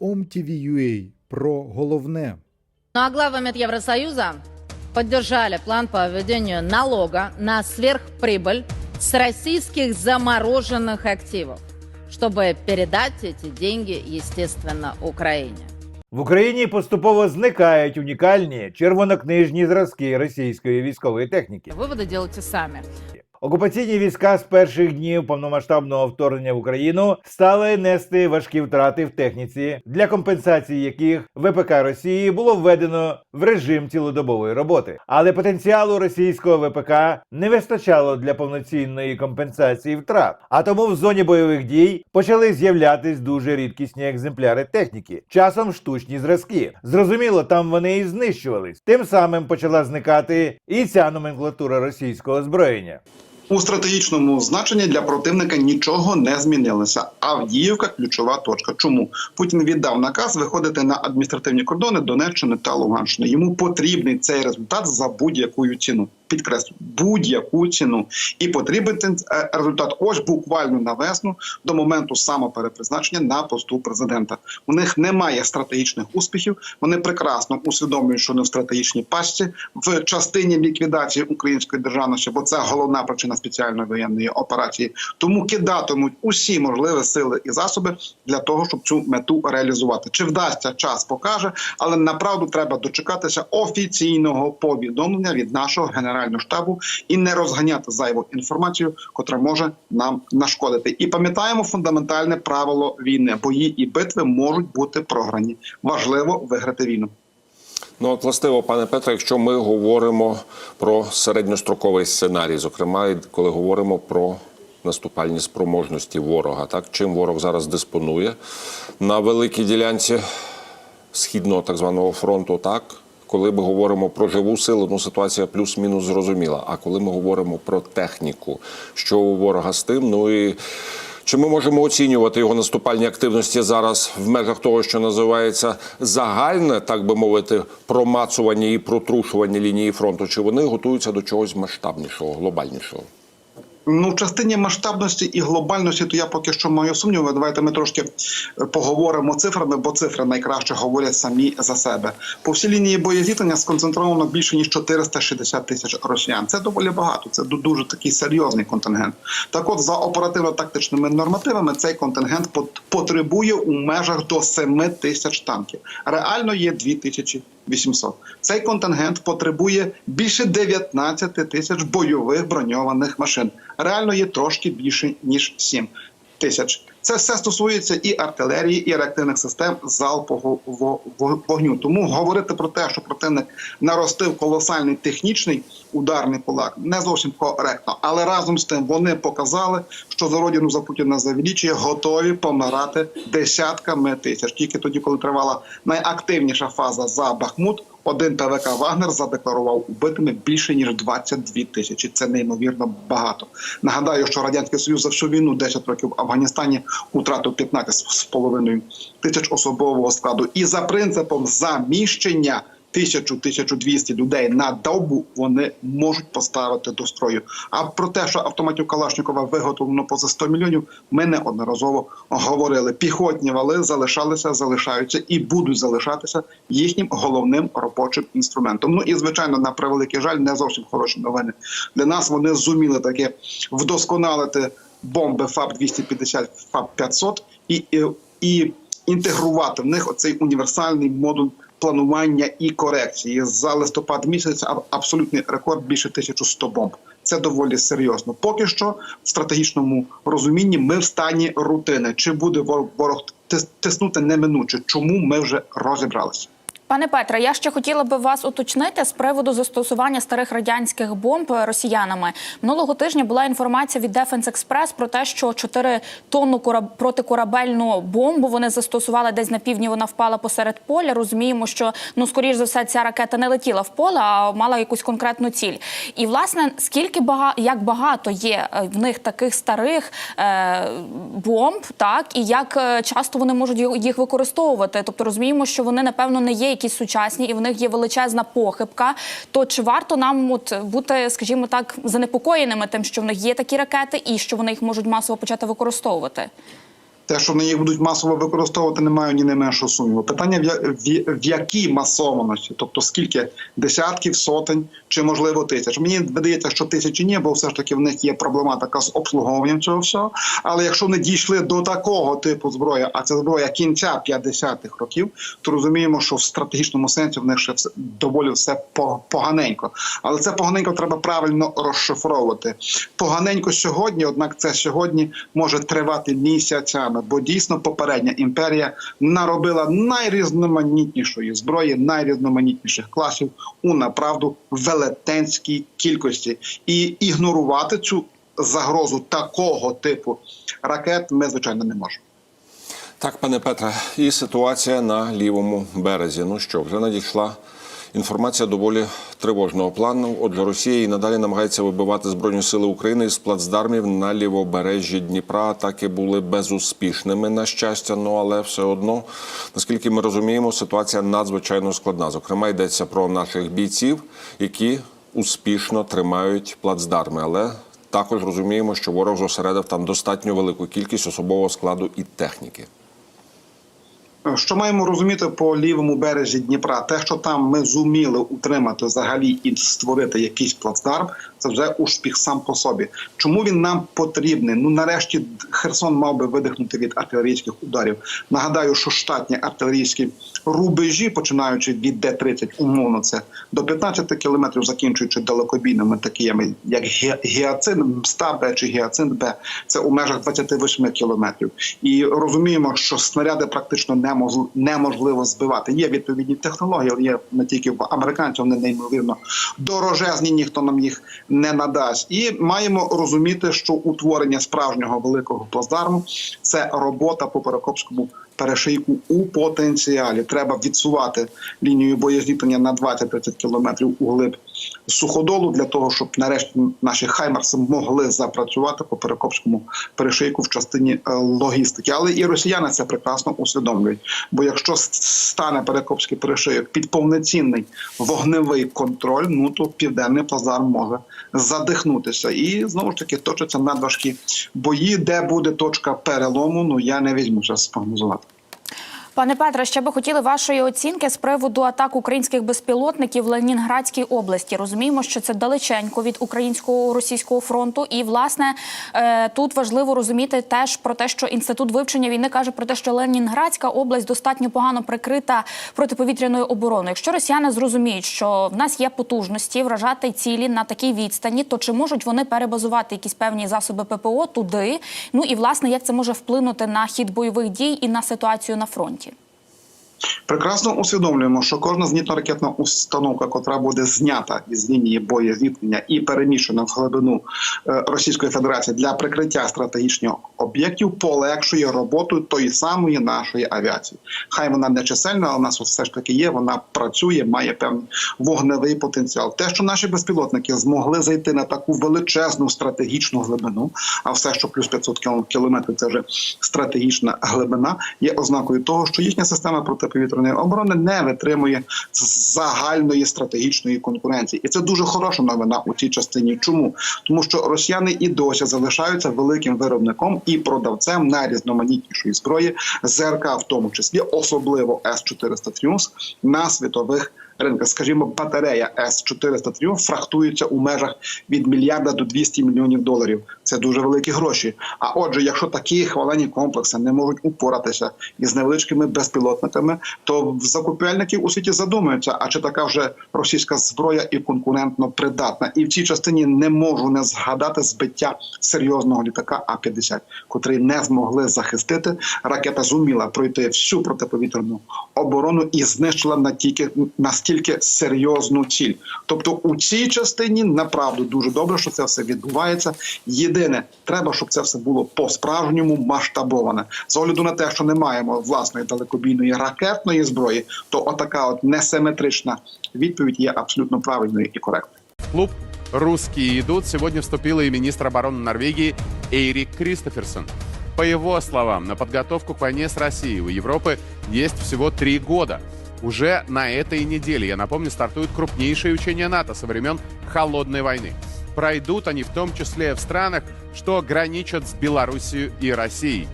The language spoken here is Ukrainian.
OMTV.ua про головне. Ну а главы МИД Евросоюза поддержали план по введению налога на сверхприбыль с российских замороженных активов, чтобы передать эти деньги, естественно, Украине. В Україні поступово зникають унікальні червонокнижні зразки російської військової техніки. Выводы делайте сами. Окупаційні війська з перших днів повномасштабного вторгнення в Україну стали нести важкі втрати в техніці, для компенсації яких ВПК Росії було введено в режим цілодобової роботи. Але потенціалу російського ВПК не вистачало для повноцінної компенсації втрат. А тому в зоні бойових дій почали з'являтись дуже рідкісні екземпляри техніки, часом штучні зразки. Зрозуміло, там вони і знищувались. Тим самим почала зникати і ця номенклатура російського озброєння. У стратегічному значенні для противника нічого не змінилося. Авдіївка ключова точка. Чому Путін віддав наказ виходити на адміністративні кордони Донеччини та Луганщини? Йому потрібний цей результат за будь-яку ціну. Підкреслю будь-яку ціну, і потрібен е, результат ось буквально на весну до моменту самоперепризначення на посту президента. У них немає стратегічних успіхів. Вони прекрасно усвідомлюють, що не в стратегічній пастці в частині ліквідації української державності, бо це головна причина спеціальної воєнної операції. Тому кидатимуть усі можливі сили і засоби для того, щоб цю мету реалізувати. Чи вдасться час покаже, але направду треба дочекатися офіційного повідомлення від нашого генерального штабу і не розганяти зайву інформацію, котра може нам нашкодити. І пам'ятаємо фундаментальне правило війни: бої і битви можуть бути програні. Важливо виграти війну. Ну, от, властиво, пане Петре, якщо ми говоримо про середньостроковий сценарій, зокрема, коли говоримо про наступальні спроможності ворога, так чим ворог зараз диспонує на великій ділянці східного так званого фронту, так. Коли ми говоримо про живу силу, ну ситуація плюс-мінус зрозуміла. А коли ми говоримо про техніку, що у ворога з тим, ну і чи ми можемо оцінювати його наступальні активності зараз в межах того, що називається загальне, так би мовити, промацування і протрушування лінії фронту? Чи вони готуються до чогось масштабнішого, глобальнішого? Ну, в частині масштабності і глобальності, то я поки що маю сумніви. Давайте ми трошки е, поговоримо цифрами, бо цифри найкраще говорять самі за себе. По всій лінії боєзіткнення сконцентровано більше ніж 460 тисяч росіян. Це доволі багато. Це ду- дуже такий серйозний контингент. Так, от за оперативно-тактичними нормативами цей контингент пот- потребує у межах до 7 тисяч танків. Реально є 2800. Цей контингент потребує більше 19 тисяч бойових броньованих машин. Реально є трошки більше ніж 7 тисяч. Це все стосується і артилерії, і реактивних систем залпового во- во- вогню. Тому говорити про те, що противник наростив колосальний технічний ударний кулак, не зовсім коректно. Але разом з тим вони показали, що за родину за Путіна за величіє готові помирати десятками тисяч. Тільки тоді, коли тривала найактивніша фаза за Бахмут, один ПВК Вагнер задекларував убитими більше ніж 22 тисячі. Це неймовірно багато. Нагадаю, що радянський союз за всю війну 10 років в Афганістані втратив 15 з половиною тисяч особового складу. І за принципом заміщення. Тисячу 1200 людей на добу вони можуть поставити до строю. А про те, що автоматів Калашникова виготовлено поза 100 мільйонів, ми неодноразово говорили. Піхотні вали залишалися, залишаються і будуть залишатися їхнім головним робочим інструментом. Ну і звичайно, на превеликий жаль, не зовсім хороші новини для нас. Вони зуміли таки вдосконалити бомби ФАБ 250 ФАБ 500 і, і, і інтегрувати в них оцей універсальний модуль планування і корекції за листопад місяць. Абсолютний рекорд більше 1100 бомб. Це доволі серйозно. Поки що в стратегічному розумінні ми в стані рутини. Чи буде ворог тиснути неминуче? Чому ми вже розібралися? Пане Петре, я ще хотіла би вас уточнити з приводу застосування старих радянських бомб росіянами. Минулого тижня була інформація від Defense Express про те, що 4 тонну кораб... протикорабельну бомбу вони застосували десь на півдні. Вона впала посеред поля. Розуміємо, що ну скоріш за все ця ракета не летіла в поле, а мала якусь конкретну ціль. І власне скільки бага... як багато є е, в них таких старих е... бомб, так і як е, часто вони можуть їх- використовувати. Тобто розуміємо, що вони напевно не є якісь сучасні, і в них є величезна похибка. То чи варто нам от бути, скажімо так, занепокоєними тим, що в них є такі ракети, і що вони їх можуть масово почати використовувати? Те, що вони їх будуть масово використовувати, не маю ні не меншого сумніву. Питання в, якій масованості, тобто скільки десятків, сотень чи можливо тисяч. Мені видається, що тисячі ні, бо все ж таки в них є проблематика з обслуговуванням цього всього. Але якщо вони дійшли до такого типу зброї, а це зброя кінця 50-х років, то розуміємо, що в стратегічному сенсі в них ще все доволі все по- поганенько. Але це поганенько треба правильно розшифровувати. Поганенько сьогодні, однак це сьогодні може тривати місяцями, бо дійсно попередня імперія наробила найрізноманітнішої зброї, найрізноманітніших класів у направду велетенській кількості, і ігнорувати цю загрозу такого типу ракет ми звичайно не можемо. Так, пане Петре, і ситуація на лівому березі. Ну що, вже надійшла інформація доволі тривожного плану. Отже, Росія і надалі намагається вибивати збройні сили України з плацдармів на лівобережжі Дніпра. Атаки були безуспішними, на щастя. Ну але все одно, наскільки ми розуміємо, ситуація надзвичайно складна. Зокрема, йдеться про наших бійців, які успішно тримають плацдарми, але також розуміємо, що ворог зосередив там достатньо велику кількість особового складу і техніки. Що маємо розуміти по лівому березі Дніпра? Те, що там ми зуміли утримати взагалі і створити якийсь плацдарм, це вже успіх сам по собі. Чому він нам потрібний? Ну нарешті Херсон мав би видихнути від артилерійських ударів. Нагадаю, що штатні артилерійські рубежі, починаючи від Д-30, умовно це до 15 кілометрів, закінчуючи далекобійними такими, як Гіацин Мста Б чи Гіацин Б, це у межах 28 кілометрів. І розуміємо, що снаряди практично немож- неможливо збивати. Є відповідні технології, але є не тільки в американців, вони неймовірно дорожезні, ніхто нам їх не надасть. І маємо розуміти, що утворення справжнього великого плацдарму це робота по Перекопському перешийку у потенціалі. Треба відсувати лінію боєздіткнення на 20-30 кілометрів у глиб суходолу для того, щоб нарешті наші хаймарси могли запрацювати по Перекопському перешийку в частині е, логістики. Але і росіяни це прекрасно усвідомлюють. Бо якщо стане Перекопський перешийок під повноцінний вогневий контроль, ну то південний плацдарм може задихнутися. І знову ж таки точаться надважкі бої, де буде точка перелому. Ну я не візьму зараз спрогнозувати. Пане Петре, ще би хотіли вашої оцінки з приводу атак українських безпілотників в Ленінградській області. Розуміємо, що це далеченько від українського російського фронту, і власне е, тут важливо розуміти теж про те, що інститут вивчення війни каже про те, що Ленінградська область достатньо погано прикрита протиповітряною обороною. Якщо росіяни зрозуміють, що в нас є потужності вражати цілі на такій відстані, то чи можуть вони перебазувати якісь певні засоби ППО туди? Ну і власне як це може вплинути на хід бойових дій і на ситуацію на фронті? Прекрасно усвідомлюємо, що кожна зенітно-ракетна установка, котра буде знята із лінії боєзіткнення і переміщена в глибину е, Російської Федерації для прикриття стратегічних об'єктів, полегшує роботу тої самої нашої авіації. Хай вона не чисельна, але у нас все ж таки є. Вона працює, має певний вогневий потенціал. Те, що наші безпілотники змогли зайти на таку величезну стратегічну глибину, а все, що плюс 500 кілометрів, це вже стратегічна глибина, є ознакою того, що їхня система протиповітряної оборони не витримує загальної стратегічної конкуренції, і це дуже хороша новина у цій частині. Чому тому, що росіяни і досі залишаються великим виробником і продавцем найрізноманітнішої зброї ЗРК, в тому числі особливо С 400 Тріумф на світових ринках. Скажімо, батарея С 400 Тріумф фрахтується у межах від мільярда до 200 мільйонів доларів. Це дуже великі гроші. А отже, якщо такі хвалені комплекси не можуть упоратися із невеличкими безпілотниками, то закупельники у світі задумаються, а чи така вже російська зброя і конкурентно придатна. І в цій частині не можу не згадати збиття серйозного літака А 50 котрий не змогли захистити. Ракета зуміла пройти всю протиповітряну оборону і знищила настільки настільки серйозну ціль. Тобто, у цій частині направду дуже добре, що це все відбувається. Єдине, треба, щоб це все було по-справжньому масштабоване. З огляду на те, що не маємо власної далекобійної ракетної зброї, то отака от несиметрична відповідь є абсолютно правильною і коректною. В клуб «Русские идут» сегодня вступил и министр обороны Норвегии Эйрик Кристоферсон. По его словам, на подготовку к войне с Россией у Европы есть всего три года. Уже на этой неделе, я напомню, стартуют крупнейшие учения НАТО со времен Холодной войны. Пройдут они в том числе в странах, что граничат с Белоруссией и Россией.